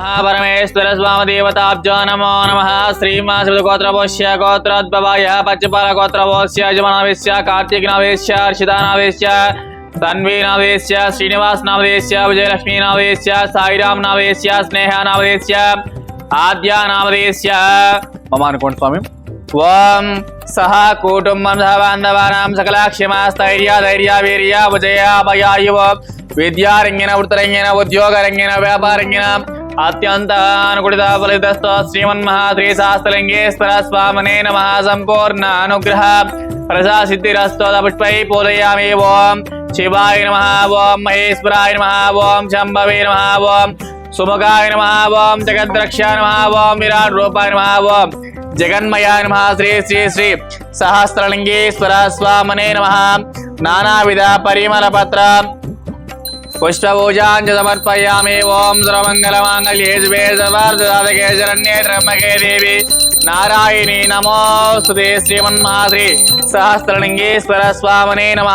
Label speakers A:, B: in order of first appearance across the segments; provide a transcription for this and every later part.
A: పరమేశ్వర స్వామి దేవతాబ్జో నమో నమ శ్రీమాశ్రితగోత్రపోష్య గోత్రోద్భవాయ పచ్చిపాల గోత్రపోష్య యజమానవేశ్య కార్తీక నవేశ్య హర్షితా నవేశ్య తన్వీ నవేశ్య శ్రీనివాస్ నవేశ్య విజయలక్ష్మీ నవేశ్య సాయిరామ్ నవేశ్య స్నేహ నవేశ్య ఆద్య నవేశ్య మమ అనుకోండి స్వామి ఓం సహ కుటుంబం సహ బాంధవానాం సకలాక్షమ స్థైర్య ధైర్య వీర్య విజయ అభయాయువ విద్యారంగిన వృత్తరంగిన ఉద్యోగరంగిన వ్యాపారంగిన అత్యంత అనుకూలిత ఫలితస్తో శ్రీమన్మహాశ్రీ శాస్త్రలింగేశ్వర స్వామనే నమ సంపూర్ణ అనుగ్రహ ప్రజా సిద్ధిరస్తోద పుష్పై పూజయామి ఓం శివాయ నమ ఓం మహేశ్వరాయ నమ ఓం శంభవే నమ ఓం సుముఖాయ నమ ఓం జగద్రక్ష నమ ఓం విరాట్ రూపాయ నమ ఓం జగన్మయాయ నమ శ్రీ శ్రీ శ్రీ సహస్రలింగేశ్వర స్వామనే నమ నానావిధ పరిమళ పత్ర పుష్పభూజాంచ సమర్పయామి ఓం సర్వమంగళమాంగళ్యే శుభే సర్వార్థసాధకే శరణ్యే త్రయంబకే దేవి. నారాయణి నమోస్తుతే శ్రీమన్మాద్రి సహస్రలింగేశ్వర స్వామనే నమ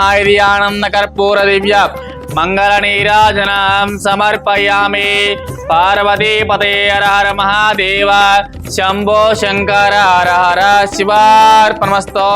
A: ఆనంద కర్పూర దివ్య మంగళ నీరాజనం సమర్పయామి. పార్వతీ పదే హర హర మహాదేవ. శంభో శంకర హర హర శివార్పణమస్తో.